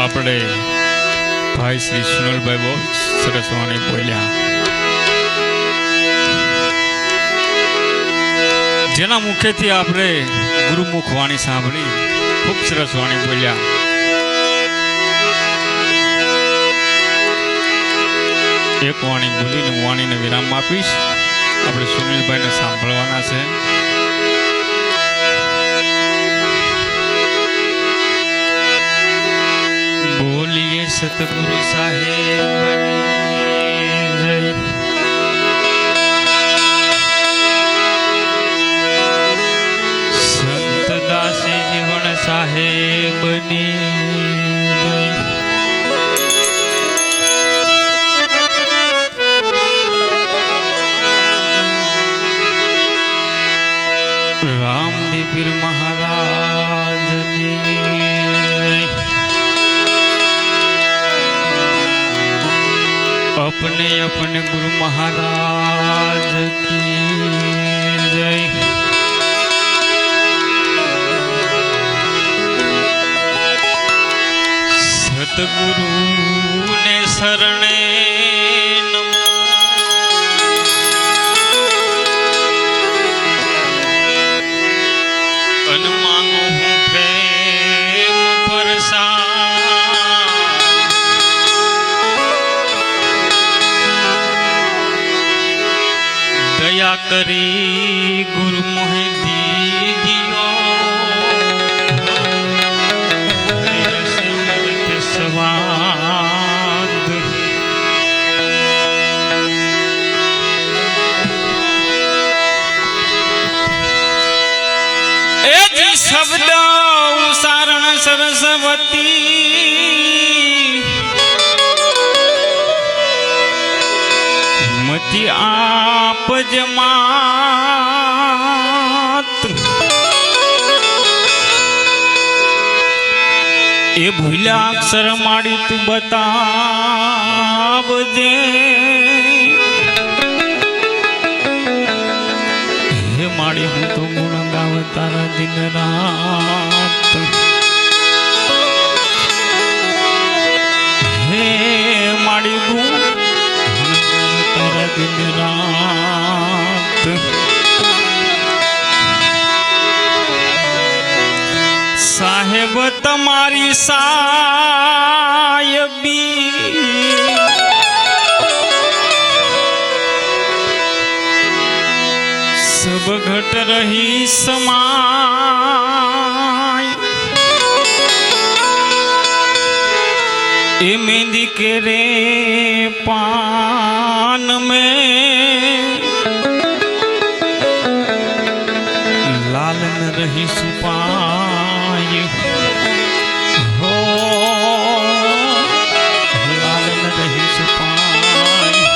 આપણે ભાઈ શ્રી સુનલભાઈ બહુ સરસ વાણી બોલ્યા. જેના મુખેથી આપણે ગુરુમુખ વાણી સાંભળી, ખૂબ સરસ વાણી બોલ્યા. એક વાણી બોલીને વાણીને વિરામ આપીશ. આપણે સુનિલભાઈને સાંભળવાના સતગુરુ સાહેબ સંત દાસી જીવન સાહેબની રામદેવ પીર મહારાજની સતગુરુ ને શરણે દયા કરી ગુરુ મોહે દીજીઓ સરસ્વતી. મતી આપ જમાત એ ભૂલ્યા અક્ષર માડી તું બતાવજે. હે માડી, હું તો ગુણ ગાવ તારા દિન રાત. સાહેબ તમારી સાયબી સબ ઘટ રહી સમાય એમે દીકરે પાન મેં? લાલન રહી સુપાય હો લાલન રહી સુપાય.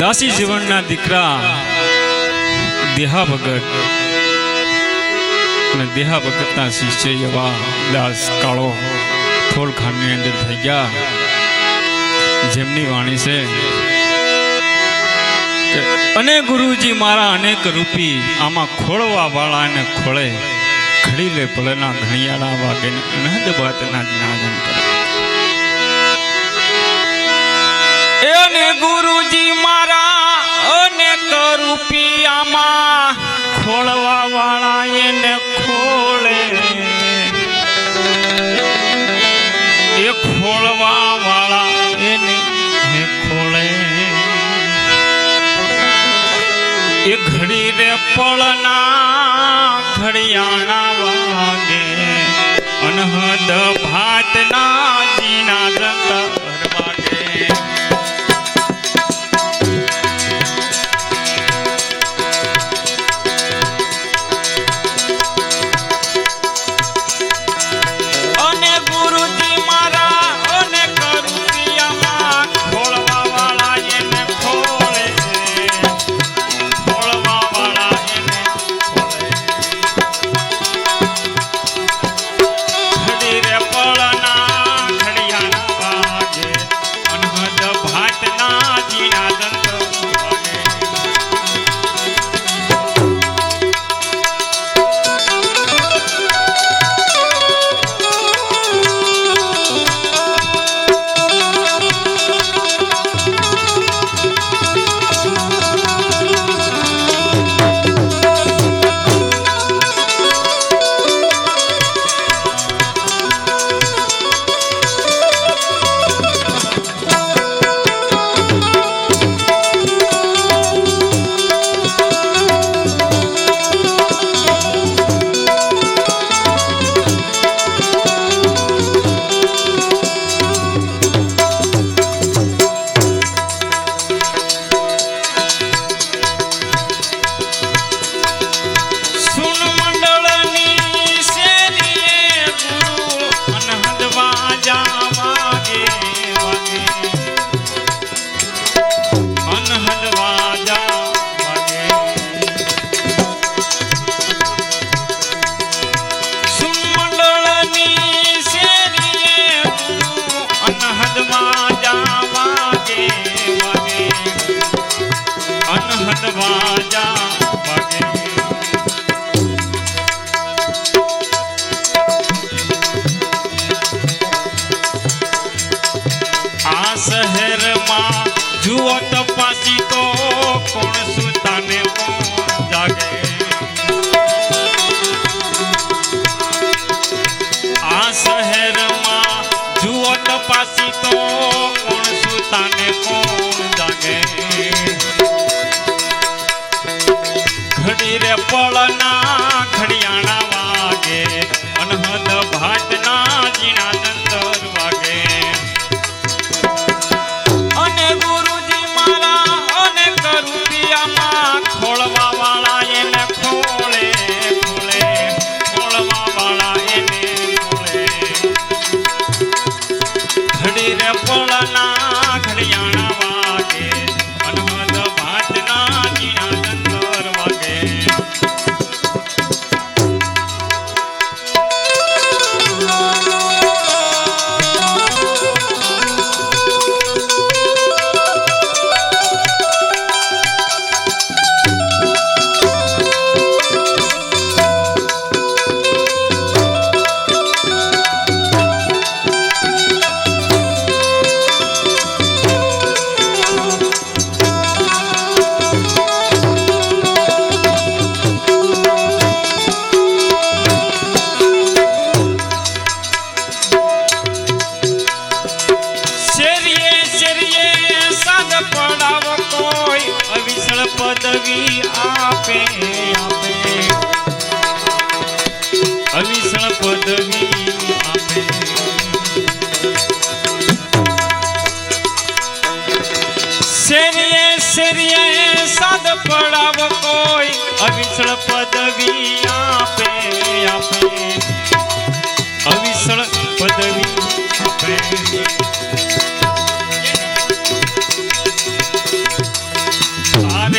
દાસી જીવનના દીકરા દેહા ભગત અને દેહા ભગતના શિષ્ય એવા દાસ કાળો થોડખાનની અંદર થઈ ગયા. જેમની વાણી છે અને ગુરુજી મારા અનેક રૂપી આમાં ખોળવા વાળા ને ખોળે ઘડી લે ભલેના ઘણિયાળા વાગે અનહદ બાતના જ્ઞાન કરે. ગુરુજી અનેક રૂપિયામાં ખોળવા વાળા એને ખોળે. એ ખોળવા વાળા એને ખોળે. એ ઘડી રે પળના ઘડિયાણા વાગે. અનહદ ભાતના જીના જંતર પાછી આ શહેરમાં જુઓ તપાસી તો કોણ સુતાને કોણ જાગે? ઘડી પળના અવિસળ પદવી આપે. શેરીએ શેરીએ સાદ પડાવ કોઈ અવિસળ પદવી આપે આપે.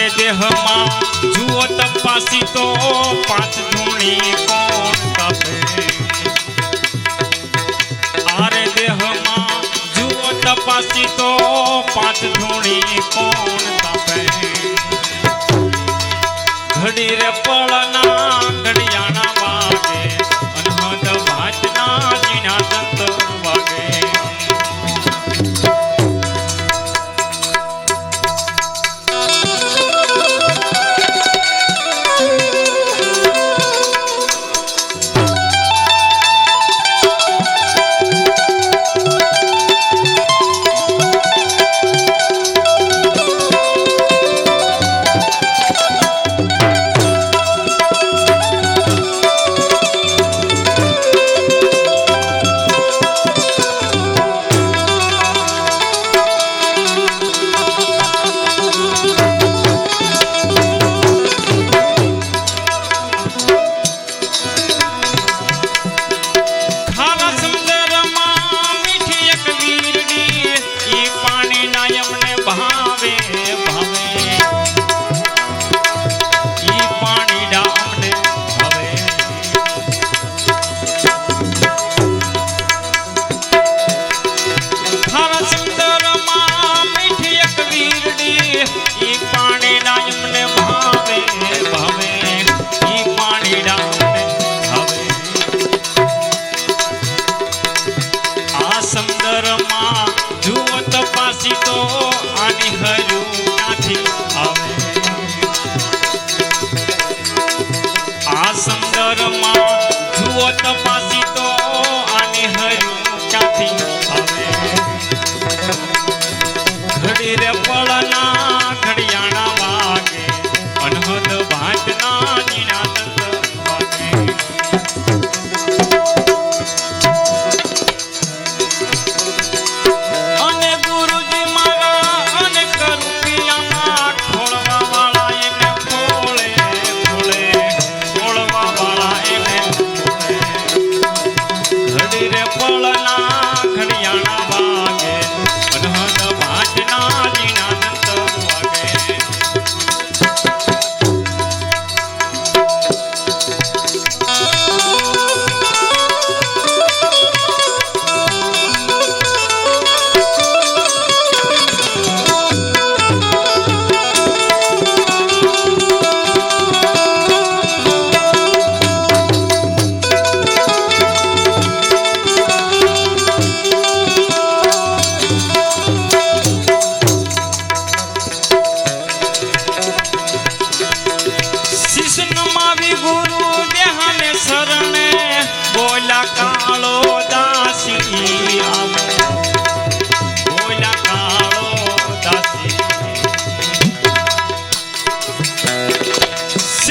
તારે દેહમાં જુઓ તપાસી તો પાંચ ધૂણી કોણ કાપે? આરે દેહમાં જુઓ તપાસી તો પાંચ ધૂણી કોણ કાપે? ઘડી રે પળના ઘડિયાણા સમંદરમાં જુઓ તપાસી તો આની હર્યું નથી આવે. આ સંદર્ભમાં જુઓ તપાસી તો આની હર્યું ક્યાંથી આવે? ઘડી રે પળના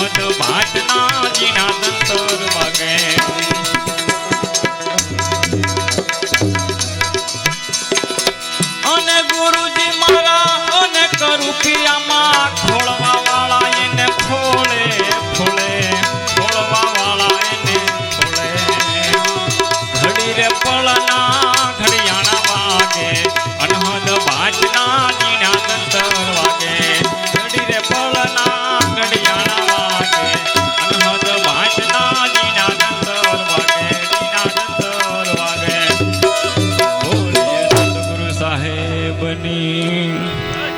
અનહદ ભાટના